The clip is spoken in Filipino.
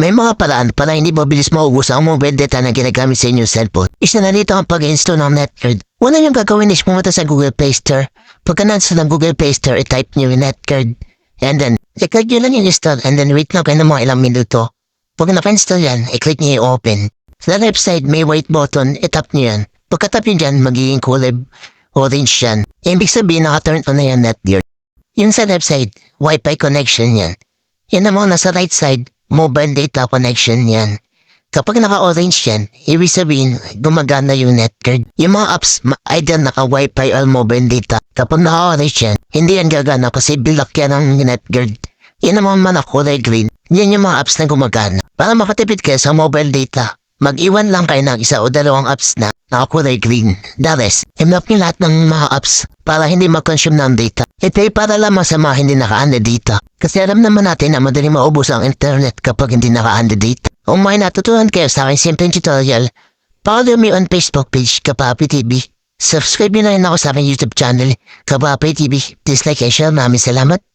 May mga paraan para hindi mabilis maubos ang mobile data na ginagamit sa inyong cellphone. Isa na dito ang pag-install ng NetCard. Una yung gagawin is pumunta sa Google Play Store. Pagka nasa ng Google Play Store, i-type nyo yung NetCard. And then, i-click nyo lang yung install and then wait lang kayo ng mga ilang minuto. Pag naka-install yan, i-click nyo yung open. Sa left side, may white button, i-tap nyo yan. Pagka-tap nyo dyan, magiging kulay orange yan. Ibig sabihin, naka-turn on na yan NetGear. Yun sa left side, Wi-Fi connection yan. Yan naman nasa right side, mobile data connection yan. Kapag naka-orange yan, ibig sabihin, gumagana yung netcard. Yung mga apps, either naka-Wi-Fi or mobile data. Kapag naka-orange yan, hindi yan gagana kasi bilak yan ng netcard. Yan naman man ako kulay green. Yan yung mga apps na gumagana. Para makatipid kayo sa mobile data, mag-iwan lang kayo ng isa o dalawang apps na nakakulay green. The rest, imlock nyo lahat ng mga apps para hindi mag-consume ng data. Ito para lamang sa mga hindi naka-under data. Kasi alam naman natin na madaling maubos ang internet kapag hindi naka-under data. Kung may natutunan kayo sa aking simpleng tutorial, follow me on Facebook page Kapapi TV. Subscribe nyo na rin ako sa aking YouTube channel, Kapapi TV. Please like and share. Maraming salamat.